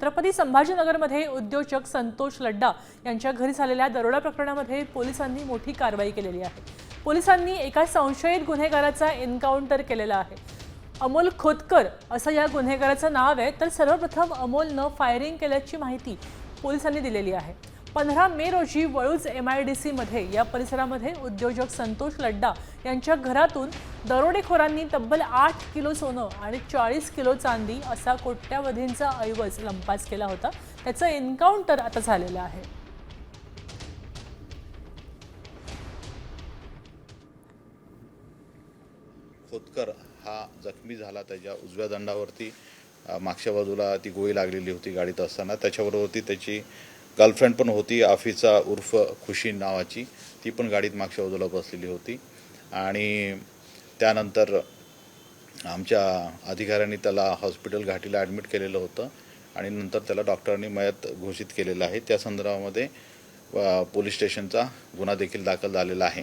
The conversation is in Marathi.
छत्रपती संभाजीनगरमध्ये उद्योजक संतोष लड्डा यांच्या घरी झालेल्या दरोडा प्रकरणामध्ये पोलिसांनी मोठी कारवाई केलेली आहे. पोलिसांनी एका संशयित गुन्हेगाराचा एन्काउंटर केलेला आहे. अमोल खोतकर असं या गुन्हेगाराचं नाव आहे तर सर्वप्रथम अमोलनं फायरिंग केल्याची माहिती पोलिसांनी दिलेली आहे. पंधरा मे रोजी वळूज एम आय डी सीमध्ये या परिसरामध्ये उद्योजक संतोष लड्डा यांच्या घरातून दरोडेखोरांनी तब्बल आठ किलो सोनं आणि चाळीस किलो चांदी असा कोट्यावधींचा ऐवज लंपास केला होता. त्याचं एन्काउंटर आता झालेलं आहे. खोतकर हा जखमी झाला त्याच्या उजव्या दंडावरती. मागच्या बाजूला ती गोळी लागलेली होती गाडीत असताना. त्याच्याबरोबरती त्याची गर्लफ्रेंड पण होती आफिसा उर्फ खुशी नावाची. ती पण गाडीत मागच्या बाजूला बसलेली होती. आणि त्यानंतर आमच्या अधिकाऱ्यांनी त्याला हॉस्पिटल घाटीला ॲडमिट केलेलं होतं आणि नंतर त्याला डॉक्टरांनी मयत घोषित केलेलं आहे. त्या संदर्भामध्ये पोलीस स्टेशनचा गुन्हा देखील दाखल झालेला आहे.